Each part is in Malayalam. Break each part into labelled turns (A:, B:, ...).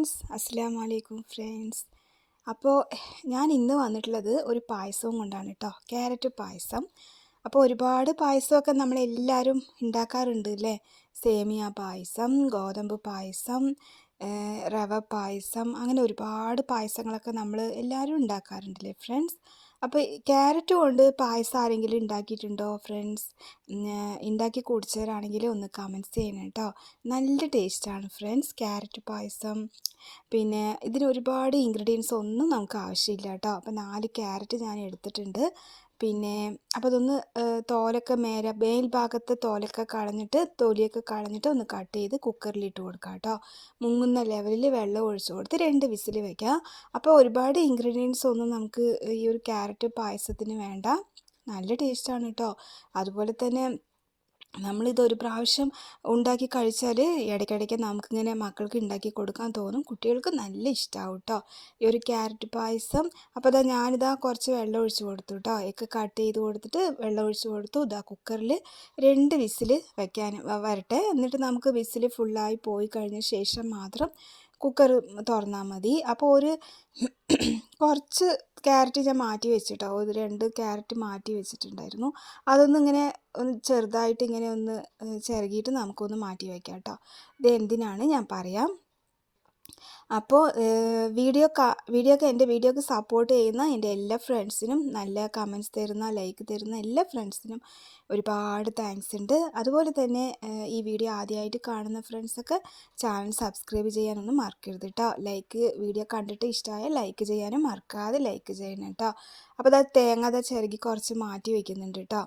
A: ഫ്രണ്ട്സ് അസ്സാം വലൈക്കും ഫ്രണ്ട്സ്. അപ്പോൾ ഞാൻ ഇന്ന് വന്നിട്ടുള്ളത് ഒരു പായസവും കൊണ്ടാണ് കേട്ടോ ക്യാരറ്റ് പായസം. അപ്പോൾ ഒരുപാട് പായസമൊക്കെ നമ്മളെല്ലാവരും ഉണ്ടാക്കാറുണ്ട് അല്ലേ സേമിയ പായസം ഗോതമ്പ് പായസം റവ പായസം അങ്ങനെ ഒരുപാട് പായസങ്ങളൊക്കെ നമ്മൾ എല്ലാവരും ഉണ്ടാക്കാറുണ്ടല്ലേ ഫ്രണ്ട്സ്? അപ്പോൾ ക്യാരറ്റ് കൊണ്ട് പായസം ആരെങ്കിലും ഉണ്ടാക്കിയിട്ടുണ്ടോ ഫ്രണ്ട്സ് ഉണ്ടാക്കി കുടിച്ചവരാണെങ്കിൽ ഒന്ന് കമന്റ്സ് ചെയ്യണം കേട്ടോ നല്ല ടേസ്റ്റാണ് ഫ്രണ്ട്സ് ക്യാരറ്റ് പായസം. പിന്നെ ഇതിന് ഒരുപാട് ഇൻഗ്രീഡിയൻസ് ഒന്നും നമുക്ക് ആവശ്യമില്ല കേട്ടോ അപ്പോൾ നാല് ക്യാരറ്റ് ഞാൻ എടുത്തിട്ടുണ്ട്. പിന്നെ അപ്പോൾ അതൊന്ന് തോലൊക്കെ മേലെ മേൽഭാഗത്ത് തോലൊക്കെ കളഞ്ഞിട്ട് തൊലിയൊക്കെ കളഞ്ഞിട്ട് ഒന്ന് കട്ട് ചെയ്ത് കുക്കറിലിട്ട് കൊടുക്കുക കേട്ടോ. മുങ്ങുന്ന ലെവലിൽ വെള്ളം ഒഴിച്ച് കൊടുത്ത് രണ്ട് വിസിൽ വയ്ക്കുക അപ്പോൾ ഒരുപാട് ഇൻഗ്രീഡിയൻസ് ഒന്നും നമുക്ക് ഈ ഒരു ക്യാരറ്റ് പായസത്തിന് വേണ്ട. നല്ല ടേസ്റ്റാണ് കേട്ടോ. അതുപോലെ തന്നെ നമ്മളിതൊരു പ്രാവശ്യം ഉണ്ടാക്കി കഴിച്ചാൽ ഇടയ്ക്കിടയ്ക്ക് നമുക്കിങ്ങനെ മക്കൾക്ക് ഉണ്ടാക്കി കൊടുക്കാൻ തോന്നും. കുട്ടികൾക്ക് നല്ല ഇഷ്ടമാവും കേട്ടോ ഈ ഒരു ക്യാരറ്റ് പായസം. അപ്പോൾ ഇതാ ഞാനിതാ കുറച്ച് വെള്ളം ഒഴിച്ച് കൊടുത്തു കേട്ടോ ഒക്കെ കട്ട് ചെയ്ത് കൊടുത്തിട്ട് വെള്ളം ഒഴിച്ച് കൊടുത്തു. ഇതാ കുക്കറിൽ രണ്ട് വിസിൽ വയ്ക്കാൻ വരട്ടെ. എന്നിട്ട് നമുക്ക് വിസിൽ ഫുള്ളായി പോയി കഴിഞ്ഞ ശേഷം മാത്രം കുക്കർ തുറന്നാൽ മതി. അപ്പോൾ ഒരു കുറച്ച് ക്യാരറ്റ് ഞാൻ മാറ്റി വെച്ചിട്ടോ? ഒരു രണ്ട് ക്യാരറ്റ് മാറ്റി വെച്ചിട്ടുണ്ടായിരുന്നു. അതൊന്നും ഇങ്ങനെ ഒന്ന് ചെറുതായിട്ട് ഇങ്ങനെ ഒന്ന് ചിരകിയിട്ട് നമുക്കൊന്ന് മാറ്റി വയ്ക്കാം കേട്ടോ ഇത് എന്തിനാണ് ഞാൻ പറയാം. അപ്പോൾ വീഡിയോ വീഡിയോക്ക് എന്റെ വീഡിയോക്ക് സപ്പോർട്ട് ചെയ്യുന്ന എന്റെ എല്ലാ ഫ്രണ്ട്സിനും നല്ല കമൻസ് തരുന്ന ലൈക്ക് തരുന്ന എല്ലാ ഫ്രണ്ട്സിനും ഒരുപാട് താങ്ക്സ് ഉണ്ട്. അതുപോലെ തന്നെ ഈ വീഡിയോ ആദ്യമായിട്ട് കാണുന്ന ഫ്രണ്ട്സൊക്കെ ചാനൽ സബ്സ്ക്രൈബ് ചെയ്യാനൊന്നും മറക്കരുത് കേട്ടോ ലൈക്ക് വീഡിയോ കണ്ടിട്ട് ഇഷ്ടമായ ലൈക്ക് ചെയ്യാനും മറക്കാതെ ലൈക്ക് ചെയ്യണം കേട്ടോ അപ്പോൾ അത് തേങ്ങ അത് ചിരകി കുറച്ച് മാറ്റി വയ്ക്കുന്നുണ്ട് കേട്ടോ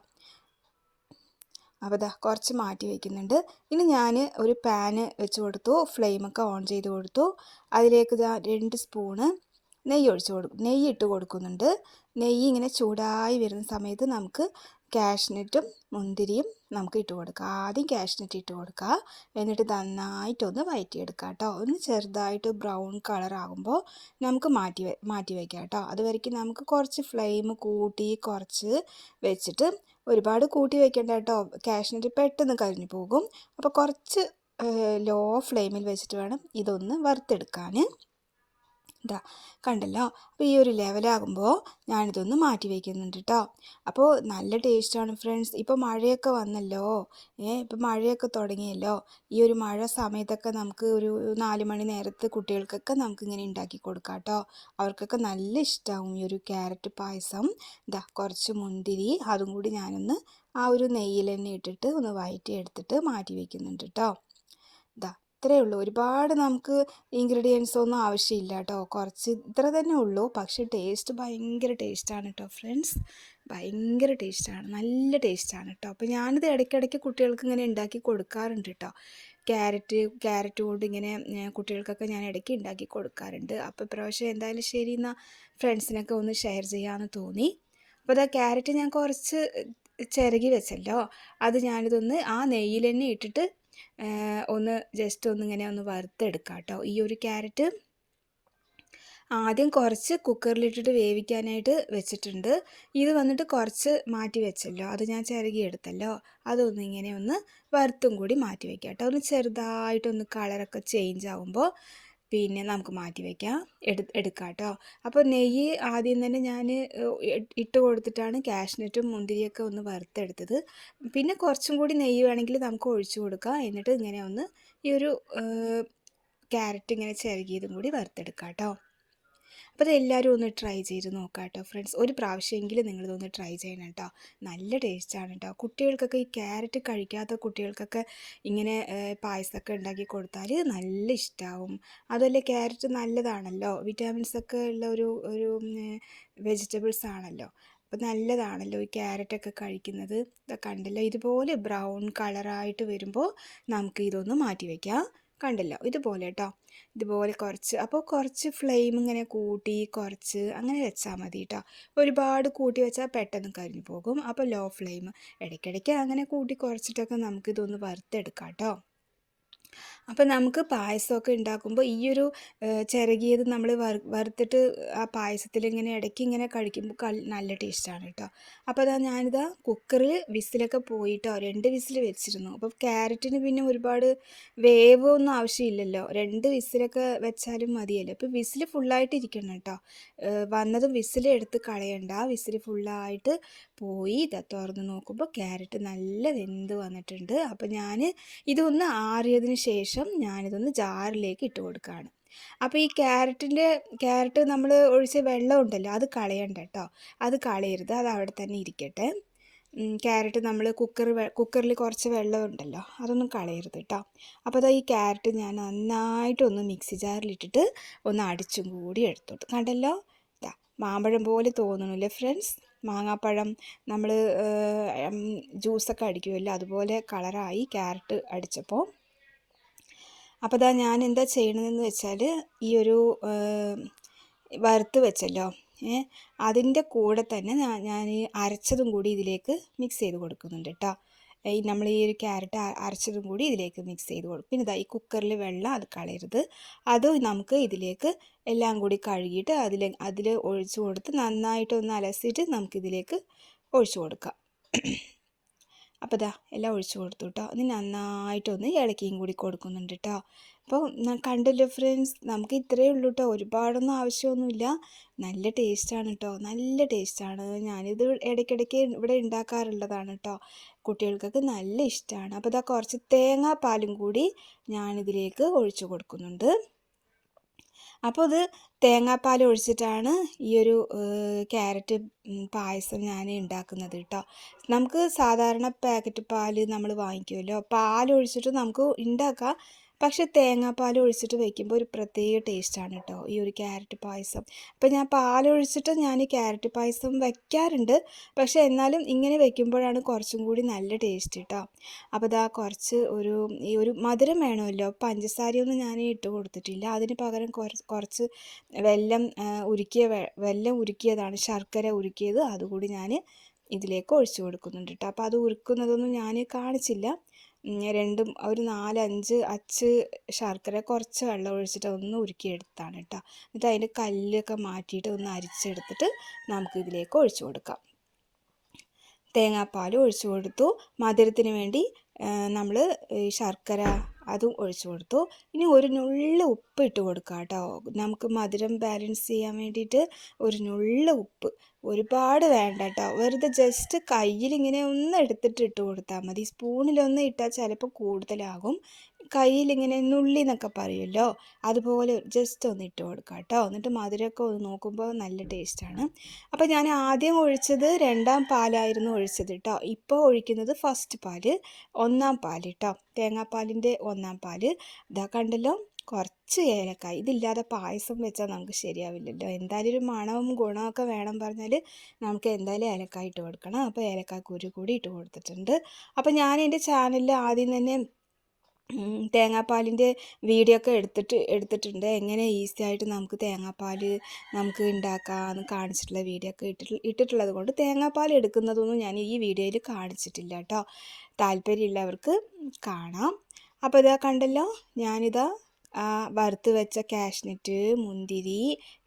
A: അപ്പോൾ ഇതാ കുറച്ച് മാറ്റി വയ്ക്കുന്നുണ്ട് ഇനി ഞാൻ ഒരു പാന് വെച്ച് കൊടുത്തു. ഫ്ലെയിമൊക്കെ ഓൺ ചെയ്ത് കൊടുത്തു. അതിലേക്ക് ഇതാ രണ്ട് സ്പൂണ് നെയ്യ് ഒഴിച്ച് കൊടുക്കും നെയ്യ് ഇട്ട് കൊടുക്കുന്നുണ്ട്. നെയ്യ് ഇങ്ങനെ ചൂടായി വരുന്ന സമയത്ത് നമുക്ക് കാഷ്നറ്റും മുന്തിരിയും നമുക്ക് ഇട്ട് കൊടുക്കാം. ആദ്യം കാഷ്നട്ട് ഇട്ട് കൊടുക്കുക. എന്നിട്ട് നന്നായിട്ടൊന്ന് വയറ്റിയെടുക്കുക കേട്ടോ. ഒന്ന് ചെറുതായിട്ട് ബ്രൗൺ കളർ ആകുമ്പോൾ നമുക്ക് മാറ്റി മാറ്റി വയ്ക്കാം കേട്ടോ. അതുവരയ്ക്കും നമുക്ക് കുറച്ച് ഫ്ലെയിം കൂട്ടി കുറച്ച് വെച്ചിട്ട് ഒരുപാട് കൂട്ടി വെക്കേണ്ട കേട്ടോ. കാഷ്നട്ട് പെട്ടെന്ന് കരിഞ്ഞു പോകും. അപ്പോൾ കുറച്ച് ലോ ഫ്ലെയിമിൽ വെച്ചിട്ട് വേണം ഇതൊന്ന് വറുത്തെടുക്കാൻ. ഇതാ കണ്ടല്ലോ. അപ്പോൾ ഈ ഒരു ലെവലാകുമ്പോൾ ഞാനിതൊന്ന് മാറ്റി വയ്ക്കുന്നുണ്ട് കേട്ടോ അപ്പോൾ നല്ല ടേസ്റ്റാണ് ഫ്രണ്ട്സ് ഇപ്പോൾ മഴയൊക്കെ വന്നല്ലോ. ഏ ഇപ്പോൾ മഴയൊക്കെ തുടങ്ങിയല്ലോ. ഈ ഒരു മഴ സമയത്തൊക്കെ നമുക്ക് ഒരു നാല് മണി നേരത്ത് കുട്ടികൾക്കൊക്കെ നമുക്ക് ഇങ്ങനെ ഉണ്ടാക്കി കൊടുക്കാം കേട്ടോ അവർക്കൊക്കെ നല്ല ഇഷ്ടമാവും ഈ ഒരു ക്യാരറ്റ് പായസം. ഇതാ കുറച്ച് മുന്തിരി അതും കൂടി ഞാനൊന്ന് ആ ഒരു നെയ്യിൽ തന്നെ ഇട്ടിട്ട് ഒന്ന് വയറ്റി എടുത്തിട്ട് മാറ്റി വയ്ക്കുന്നുണ്ട് കേട്ടോ ഇതാ ഇത്രയേ ഉള്ളൂ. ഒരുപാട് നമുക്ക് ഇൻഗ്രീഡിയൻസ് ഒന്നും ആവശ്യമില്ല കേട്ടോ. കുറച്ച് ഇത്ര തന്നെ ഉള്ളൂ. പക്ഷേ ടേസ്റ്റ് ഭയങ്കര ടേസ്റ്റാണ് കേട്ടോ ഫ്രണ്ട്സ് ഭയങ്കര ടേസ്റ്റാണ് നല്ല ടേസ്റ്റാണ് കേട്ടോ. അപ്പോൾ ഞാനിത് ഇടയ്ക്കിടയ്ക്ക് കുട്ടികൾക്ക് ഇങ്ങനെ ഉണ്ടാക്കി കൊടുക്കാറുണ്ട് കേട്ടോ. ക്യാരറ്റ് ക്യാരറ്റ് കൊണ്ട് ഇങ്ങനെ കുട്ടികൾക്കൊക്കെ ഞാൻ ഇടയ്ക്ക് ഉണ്ടാക്കി കൊടുക്കാറുണ്ട്. അപ്പോൾ പ്രാവശ്യം എന്തായാലും ശരി എന്നാൽ ഫ്രണ്ട്സിനൊക്കെ ഒന്ന് ഷെയർ ചെയ്യാമെന്ന് തോന്നി. അപ്പോൾ അതാ ക്യാരറ്റ് ഞാൻ കുറച്ച് ചിരകി വെച്ചല്ലോ. അത് ഞാനിതൊന്ന് ആ നെയ്യിൽ തന്നെ ഇട്ടിട്ട് ഒന്ന് ജസ്റ്റ് ഒന്ന് ഇങ്ങനെ ഒന്ന് വറുത്തെടുക്കാം കേട്ടോ. ഈ ഒരു ക്യാരറ്റ് ആദ്യം കുറച്ച് കുക്കറിലിട്ടിട്ട് വേവിക്കാനായിട്ട് വെച്ചിട്ടുണ്ട്. ഇത് വന്നിട്ട് കുറച്ച് മാറ്റി വെച്ചല്ലോ. അത് ഞാൻ ചിരകി എടുത്തല്ലോ. അതൊന്ന് ഇങ്ങനെ ഒന്ന് വറുത്തും കൂടി മാറ്റി വെക്കാം കേട്ടോ. ഒന്ന് ചെറുതായിട്ടൊന്ന് കളറൊക്കെ ചേഞ്ച് ആകുമ്പോൾ പിന്നെ നമുക്ക് മാറ്റി വയ്ക്കാം എടു എടുക്കാം കേട്ടോ. അപ്പോൾ നെയ്യ് ആദ്യം തന്നെ ഞാൻ ഇട്ട് കൊടുത്തിട്ടാണ് കാഷ്നറ്റും മുന്തിരിയൊക്കെ ഒന്ന് വറുത്തെടുത്തത്. പിന്നെ കുറച്ചും കൂടി നെയ്യ് വേണമെങ്കിൽ നമുക്ക് ഒഴിച്ചു കൊടുക്കാം. എന്നിട്ട് ഇങ്ങനെ ഒന്ന് ഈ ഒരു ക്യാരറ്റ് ഇങ്ങനെ ചിരകിയതും കൂടി വറുത്തെടുക്കാം കേട്ടോ. അപ്പോൾ അതെല്ലാവരും ഒന്ന് ട്രൈ ചെയ്ത് നോക്കാം കേട്ടോ ഫ്രണ്ട്സ്. ഒരു പ്രാവശ്യമെങ്കിലും നിങ്ങളിതൊന്ന് ട്രൈ ചെയ്യണം കേട്ടോ നല്ല ടേസ്റ്റാണ് കേട്ടോ കുട്ടികൾക്കൊക്കെ ഈ ക്യാരറ്റ് കഴിക്കാത്ത കുട്ടികൾക്കൊക്കെ ഇങ്ങനെ പായസമൊക്കെ ഉണ്ടാക്കി കൊടുത്താൽ നല്ല ഇഷ്ടമാവും അതല്ല ക്യാരറ്റ് നല്ലതാണല്ലോ. വിറ്റാമിൻസ് ഒക്കെ ഉള്ള ഒരു ഒരു വെജിറ്റബിൾസ് ആണല്ലോ. അപ്പോൾ നല്ലതാണല്ലോ ഈ ക്യാരറ്റൊക്കെ കഴിക്കുന്നത്. കണ്ടല്ലോ? ഇതുപോലെ ബ്രൗൺ കളറായിട്ട് വരുമ്പോൾ നമുക്ക് ഇതൊന്ന് മാറ്റി വയ്ക്കാം കണ്ടല്ലോ. ഇതുപോലെ കേട്ടോ ഇതുപോലെ കുറച്ച് അപ്പോൾ കുറച്ച് ഫ്ലെയിം ഇങ്ങനെ കൂട്ടി കുറച്ച് അങ്ങനെ വെച്ചാൽ മതി കേട്ടോ ഒരുപാട് കൂട്ടി വെച്ചാൽ പെട്ടെന്ന് കരിഞ്ഞു പോകും. അപ്പോൾ ലോ ഫ്ലെയിം ഇടയ്ക്കിടയ്ക്ക് അങ്ങനെ കൂട്ടി കുറച്ചിട്ടൊക്കെ നമുക്കിതൊന്ന് വറുത്തെടുക്കാം കേട്ടോ അപ്പം നമുക്ക് പായസമൊക്കെ ഉണ്ടാക്കുമ്പോൾ ഈ ഒരു ചിരകിയത് നമ്മൾ വറു വറുത്തിട്ട് ആ പായസത്തിൽ ഇങ്ങനെ ഇടയ്ക്ക് ഇങ്ങനെ കഴിക്കുമ്പോൾ നല്ല ടേസ്റ്റാണ് കേട്ടോ അപ്പോൾ അതാ ഞാനിതാ കുക്കറിൽ വിസിലൊക്കെ പോയിട്ടോ രണ്ട് വിസിൽ വെച്ചിരുന്നു. അപ്പോൾ ക്യാരറ്റിന് പിന്നെ ഒരുപാട് വേവൊന്നും ആവശ്യമില്ലല്ലോ. രണ്ട് വിസിലൊക്കെ വെച്ചാലും മതിയല്ലോ. അപ്പോൾ വിസിൽ ഫുള്ളായിട്ട് ഇരിക്കണം കേട്ടോ വന്നതും വിസിൽ എടുത്ത് കളയണ്ട. വിസിൽ ഫുള്ളായിട്ട് പോയി തുറന്ന് നോക്കുമ്പോൾ ക്യാരറ്റ് നല്ല വെന്ത് വന്നിട്ടുണ്ട്. അപ്പോൾ ഞാൻ ഇതൊന്ന് ആറിയതിന് ശേഷം ഞാനിതൊന്ന് ജാറിലേക്ക് ഇട്ട് കൊടുക്കുകയാണ് അപ്പോൾ ഈ ക്യാരറ്റിന്റെ ക്യാരറ്റ് നമ്മൾ ഒഴിച്ച വെള്ളം ഉണ്ടല്ലോ അത് കളയണ്ട കേട്ടോ അത് കളയരുത് അത് അവിടെ തന്നെ ഇരിക്കട്ടെ. ക്യാരറ്റ് നമ്മൾ കുക്കർ കുക്കറിൽ കുറച്ച് വെള്ളം ഉണ്ടല്ലോ അതൊന്നും കളയരുത് കേട്ടോ അപ്പോൾ അതാ ഈ ക്യാരറ്റ് ഞാൻ നന്നായിട്ടൊന്ന് മിക്സി ജാറിലിട്ടിട്ട് ഒന്ന് അടിച്ചും കൂടി എടുത്തോട്ട് കണ്ടല്ലോ? ഇതാ മാമ്പഴം പോലെ തോന്നണില്ലേ ഫ്രണ്ട്സ്? മാങ്ങാപ്പഴം നമ്മൾ ജ്യൂസൊക്കെ അടിക്കുമല്ലോ അതുപോലെ കളറായി ക്യാരറ്റ് അടിച്ചപ്പോൾ അപ്പോൾ ഇതാ ഞാൻ എന്താ ചെയ്യണതെന്ന് വെച്ചാൽ ഈ ഒരു വറുത്ത് വെച്ചല്ലോ അതിന്റെ കൂടെ തന്നെ ഞാൻ അരച്ചതും കൂടി ഇതിലേക്ക് മിക്സ് ചെയ്ത് കൊടുക്കുന്നുണ്ട് കേട്ടോ ഈ നമ്മൾ ഈ ഒരു ക്യാരറ്റ് അരച്ചതും കൂടി ഇതിലേക്ക് മിക്സ് ചെയ്ത് കൊടുക്കും. പിന്നെ ഈ കുക്കറിൽ വെള്ളം അത് കളയരുത്. അത് നമുക്ക് ഇതിലേക്ക് എല്ലാം കൂടി കഴുകിയിട്ട് അതിൽ അതിൽ ഒഴിച്ചു കൊടുത്ത് നന്നായിട്ടൊന്ന് അലസിയിട്ട് നമുക്കിതിലേക്ക് ഒഴിച്ചു കൊടുക്കാം. അപ്പോൾ ഇതാ എല്ലാം ഒഴിച്ചു കൊടുത്തു കേട്ടോ ഇനി നന്നായിട്ടൊന്ന് ഇളക്കിയും കൂടി കൊടുക്കുന്നുണ്ട് കേട്ടോ അപ്പോൾ കണ്ടല്ലോ ഫ്രണ്ട്സ് നമുക്ക് ഇത്രയേ ഉള്ളൂ കേട്ടോ ഒരുപാടൊന്നും ആവശ്യമൊന്നുമില്ല. നല്ല ടേസ്റ്റാണ് കേട്ടോ നല്ല ടേസ്റ്റാണ് ഞാനിത് ഇടയ്ക്കിടയ്ക്ക് ഇവിടെ ഉണ്ടാക്കാറുള്ളതാണ് കേട്ടോ കുട്ടികൾക്കൊക്കെ നല്ല ഇഷ്ടമാണ് അപ്പോൾ ഇതാ കുറച്ച് തേങ്ങാപ്പാലും കൂടി ഞാനിതിലേക്ക് ഒഴിച്ചു കൊടുക്കുന്നുണ്ട്. അപ്പോൾ ഇത് തേങ്ങാപ്പാൽ ഒഴിച്ചിട്ടാണ് ഈ ഒരു ക്യാരറ്റ് പായസം ഞാൻ ഉണ്ടാക്കുന്നത് കേട്ടോ നമുക്ക് സാധാരണ പാക്കറ്റ് പാൽ നമ്മൾ വാങ്ങിക്കുമല്ലോ പാൽ ഒഴിച്ചിട്ട് നമുക്ക് ഉണ്ടാക്കാം പക്ഷേ തേങ്ങാപ്പാൽ ഒഴിച്ചിട്ട് വെക്കുമ്പോൾ ഒരു പ്രത്യേക ടേസ്റ്റാണ് കേട്ടോ ഈ ഒരു ക്യാരറ്റ് പായസം. അപ്പോൾ ഞാൻ പാലൊഴിച്ചിട്ട് ഞാൻ ഈ ക്യാരറ്റ് പായസം വയ്ക്കാറുണ്ട് പക്ഷേ എന്നാലും ഇങ്ങനെ വെക്കുമ്പോഴാണ് കുറച്ചും കൂടി നല്ല ടേസ്റ്റ് കേട്ടോ. അപ്പോൾ ഇതാ കുറച്ച് ഒരു ഈ ഒരു മധുരം വേണമല്ലോ പഞ്ചസാരയൊന്നും ഞാൻ ഇട്ട് കൊടുത്തിട്ടില്ല. അതിന് പകരം കുറച്ച് വെല്ലം ഉരുക്കിയ വെല്ലം ഉരുക്കിയതാണ് ശർക്കര ഉരുക്കിയത്. അതുകൂടി ഞാൻ ഇതിലേക്ക് ഒഴിച്ചു കൊടുക്കുന്നുണ്ട് കേട്ടോ. അപ്പോൾ അത് ഉരുക്കുന്നതൊന്നും ഞാൻ കാണിച്ചില്ല. രണ്ടും ഒരു നാലഞ്ച് അച്ച് ശർക്കര കുറച്ച് വെള്ളം ഒഴിച്ചിട്ട് ഒന്ന് ഉരുക്കിയെടുത്താണ് കേട്ടോ. എന്നിട്ട് അതിന്റെ കല്ലൊക്കെ മാറ്റിയിട്ട് ഒന്ന് അരിച്ചെടുത്തിട്ട് നമുക്ക് ഇതിലേക്ക് ഒഴിച്ചു കൊടുക്കാം. തേങ്ങാപ്പാൽ ഒഴിച്ചു കൊടുത്തു. മധുരത്തിന് വേണ്ടി നമ്മൾ ശർക്കര അതും ഒഴിച്ചു കൊടുത്തു. ഇനി ഒരു നുള്ളു ഉപ്പ് ഇട്ട് കൊടുക്കുക കേട്ടോ നമുക്ക് മധുരം ബാലൻസ് ചെയ്യാൻ വേണ്ടിയിട്ട് ഒരു നുള്ളു ഉപ്പ്. ഒരുപാട് വേണ്ട കേട്ടോ വെറുതെ ജസ്റ്റ് കയ്യിലിങ്ങനെ ഒന്ന് എടുത്തിട്ട് ഇട്ട് കൊടുത്താൽ മതി. സ്പൂണിലൊന്ന് ഇട്ടാൽ ചിലപ്പോൾ കൂടുതലാകും. കയ്യിലിങ്ങനെ നുള്ളി എന്നൊക്കെ പറയുമല്ലോ അതുപോലെ ജസ്റ്റ് ഒന്ന് ഇട്ട് കൊടുക്കുക കേട്ടോ എന്നിട്ട് മധുരമൊക്കെ ഒന്ന് നോക്കുമ്പോൾ നല്ല ടേസ്റ്റാണ്. അപ്പോൾ ഞാൻ ആദ്യം ഒഴിച്ചത് രണ്ടാം പാലായിരുന്നു ഒഴിച്ചത് കേട്ടോ ഇപ്പോൾ ഒഴിക്കുന്നത് ഫസ്റ്റ് പാൽ ഒന്നാം പാൽ കേട്ടോ തേങ്ങാപ്പാലിന്റെ ഒന്നാം പാൽ. ഇതാ കണ്ടല്ലോ കുറച്ച് ഏലക്കായ. ഇതില്ലാതെ പായസം വെച്ചാൽ നമുക്ക് ശരിയാവില്ലല്ലോ. എന്തായാലും ഒരു മണവും ഗുണമൊക്കെ വേണം പറഞ്ഞാൽ നമുക്ക് എന്തായാലും ഏലക്കായ ഇട്ട് കൊടുക്കണം. അപ്പോൾ ഏലക്കായ കുരു കൂടി ഇട്ട് കൊടുത്തിട്ടുണ്ട്. അപ്പോൾ ഞാൻ എന്റെ ചാനലിൽ ആദ്യം തന്നെ തേങ്ങാപ്പാലിന്റെ വീഡിയോ ഒക്കെ എടുത്തിട്ട് എടുത്തിട്ടുണ്ട്. എങ്ങനെ ഈസി ആയിട്ട് നമുക്ക് തേങ്ങാപ്പാൽ നമുക്ക് ഉണ്ടാക്കാമെന്ന് കാണിച്ചിട്ടുള്ള വീഡിയോ ഒക്കെ ഇട്ടിട്ട് ഇട്ടിട്ടുള്ളത് കൊണ്ട് തേങ്ങാപ്പാൽ എടുക്കുന്നതൊന്നും ഞാൻ ഈ വീഡിയോയിൽ കാണിച്ചിട്ടില്ല കേട്ടോ താല്പര്യമുള്ളവർക്ക് കാണാം. അപ്പോൾ ഇതാ കണ്ടല്ലോ ഞാനിതാ വറുത്ത് വെച്ച കാഷ്നെറ്റ് മുന്തിരി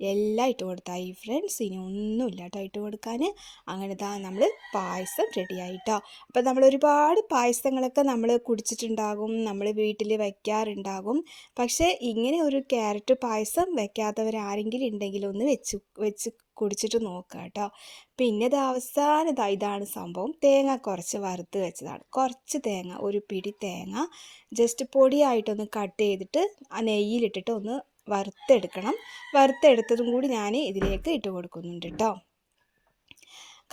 A: എല്ലാം ഇട്ട് കൊടുത്തായി ഫ്രണ്ട്സ് ഇനി ഒന്നും കേട്ടോ ഇട്ട് കൊടുക്കാൻ അങ്ങനെ താ നമ്മൾ പായസം റെഡിയായിട്ടോ അപ്പോൾ നമ്മൾ ഒരുപാട് പായസങ്ങളൊക്കെ നമ്മൾ കുടിച്ചിട്ടുണ്ടാകും നമ്മൾ വീട്ടിൽ വയ്ക്കാറുണ്ടാകും പക്ഷേ ഇങ്ങനെ ഒരു ക്യാരറ്റ് പായസം വെക്കാത്തവരാരെങ്കിലും ഉണ്ടെങ്കിൽ ഒന്ന് വെച്ച് വെച്ച് കുടിച്ചിട്ട് നോക്കുക കേട്ടോ പിന്നെ ഇത് അവസാനതാ ഇതാണ് സംഭവം. തേങ്ങ കുറച്ച് വറുത്ത് വെച്ചതാണ്. കുറച്ച് തേങ്ങ ഒരു പിടി തേങ്ങ. ജസ്റ്റ് പൊടിയായിട്ടൊന്ന് കട്ട് ചെയ്തിട്ട് ആ നെയ്യിലിട്ടിട്ട് ഒന്ന് വറുത്തെടുക്കണം. വറുത്തെടുത്തതും കൂടി ഞാൻ ഇതിലേക്ക് ഇട്ട് കൊടുക്കുന്നുണ്ട് കേട്ടോ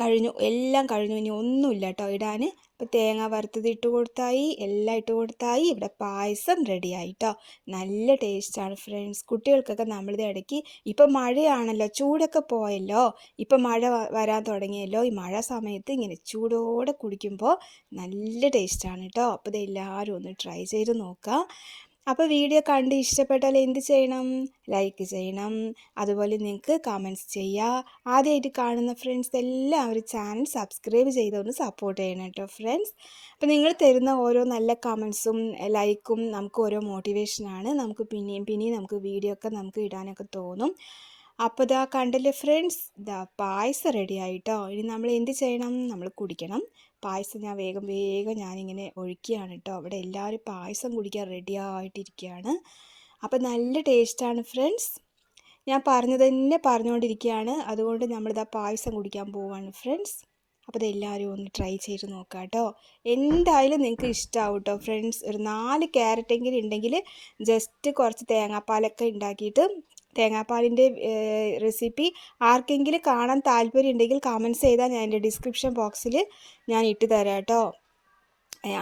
A: കഴിഞ്ഞു എല്ലാം കഴിഞ്ഞു. ഇനി ഒന്നുമില്ല കേട്ടോ ഇടാൻ ഇപ്പോൾ തേങ്ങ വറുത്തത് ഇട്ട് കൊടുത്തായി എല്ലാം ഇട്ട് കൊടുത്തായി. ഇവിടെ പായസം റെഡിയായി കേട്ടോ നല്ല ടേസ്റ്റാണ് ഫ്രണ്ട്സ് കുട്ടികൾക്കൊക്കെ നമ്മളിത് ഇടയ്ക്ക് ഇപ്പം മഴയാണല്ലോ ചൂടൊക്കെ പോയല്ലോ. ഇപ്പം മഴ വരാൻ തുടങ്ങിയല്ലോ. ഈ മഴ സമയത്ത് ഇങ്ങനെ ചൂടോടെ കുടിക്കുമ്പോൾ നല്ല ടേസ്റ്റാണ് കേട്ടോ അപ്പോൾ ഇത് എല്ലാവരും ഒന്ന് ട്രൈ ചെയ്ത് നോക്കുക അപ്പോൾ വീഡിയോ കണ്ട് ഇഷ്ടപ്പെട്ടാൽ എന്ത് ചെയ്യണം? ലൈക്ക് ചെയ്യണം. അതുപോലെ നിങ്ങൾക്ക് കമന്റ്സ് ചെയ്യുക ആദ്യമായിട്ട് കാണുന്ന ഫ്രണ്ട്സ് എല്ലാവരും ചാനൽ സബ്സ്ക്രൈബ് ചെയ്തൊന്ന് സപ്പോർട്ട് ചെയ്യണം കേട്ടോ ഫ്രണ്ട്സ് അപ്പോൾ നിങ്ങൾ തരുന്ന ഓരോ നല്ല കമൻസും ലൈക്കും നമുക്ക് ഓരോ മോട്ടിവേഷനാണ് നമുക്ക് പിന്നെയും പിന്നെയും നമുക്ക് വീഡിയോ ഒക്കെ നമുക്ക് ഇടാനൊക്കെ തോന്നും. അപ്പോൾ ഇതാ കണ്ടില്ലേ ഫ്രണ്ട്സ് ഇതാ പായസം റെഡി ആയിട്ടോ. ഇനി നമ്മൾ എന്ത് ചെയ്യണം? നമ്മൾ കുടിക്കണം. പായസം ഞാൻ വേഗം വേഗം ഞാനിങ്ങനെ ഒഴിക്കുകയാണ് കേട്ടോ. അവിടെ എല്ലാവരും പായസം കുടിക്കാൻ റെഡി ആയിട്ടിരിക്കുകയാണ്. അപ്പം നല്ല ടേസ്റ്റാണ് ഫ്രണ്ട്സ് ഞാൻ പറഞ്ഞത് തന്നെ പറഞ്ഞുകൊണ്ടിരിക്കുകയാണ് അതുകൊണ്ട് നമ്മളിതാ പായസം കുടിക്കാൻ പോവാണ് ഫ്രണ്ട്സ് അപ്പോൾ ഇതെല്ലാവരും ഒന്ന് ട്രൈ ചെയ്ത് നോക്കാം കേട്ടോ. എന്തായാലും നിങ്ങൾക്ക് ഇഷ്ടമാവും കേട്ടോ ഫ്രണ്ട്സ് ഒരു നാല് ക്യാരറ്റെങ്കിലും ഉണ്ടെങ്കിൽ ജസ്റ്റ് കുറച്ച് തേങ്ങാപ്പാലൊക്കെ ഉണ്ടാക്കിയിട്ട് തേങ്ങാപ്പാലിന്റെ റെസിപ്പി. ആർക്കെങ്കിലും കാണാൻ താല്പര്യം ഉണ്ടെങ്കിൽ കമന്റ്സ് ചെയ്താൽ ഞാൻ എന്റെ ഡിസ്ക്രിപ്ഷൻ ബോക്സിൽ ഞാൻ ഇട്ട് തരാം കേട്ടോ.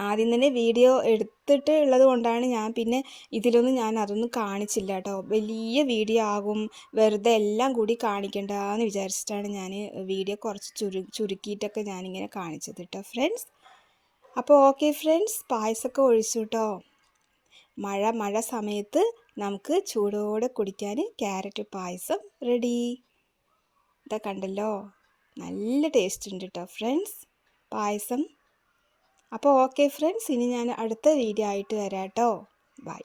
A: ആദ്യം തന്നെ വീഡിയോ എടുത്തിട്ട് ഉള്ളത് കൊണ്ടാണ് ഞാൻ പിന്നെ ഇതിലൊന്നും ഞാൻ അതൊന്നും കാണിച്ചില്ല കേട്ടോ. വലിയ വീഡിയോ ആകും. വെറുതെ എല്ലാം കൂടി കാണിക്കേണ്ടതെന്ന് വിചാരിച്ചിട്ടാണ് ഞാൻ വീഡിയോ കുറച്ച് ചുരു ചുരുക്കിയിട്ടൊക്കെ ഞാനിങ്ങനെ കാണിച്ചത് കേട്ടോ ഫ്രണ്ട്സ് അപ്പോൾ ഓക്കെ ഫ്രണ്ട്സ് പായസമൊക്കെ ഒഴിച്ചു കേട്ടോ. മഴ മഴ സമയത്ത് നമുക്ക് ചൂടോടെ കുടിക്കാൻ ക്യാരറ്റ് പായസം റെഡി ഇതാ കണ്ടല്ലോ? നല്ല ടേസ്റ്റ് ഉണ്ട് കേട്ടോ ഫ്രണ്ട്സ് പായസം. അപ്പോൾ ഓക്കെ ഫ്രണ്ട്സ് ഇനി ഞാൻ അടുത്ത വീഡിയോ ആയിട്ട് വരാം കേട്ടോ ബൈ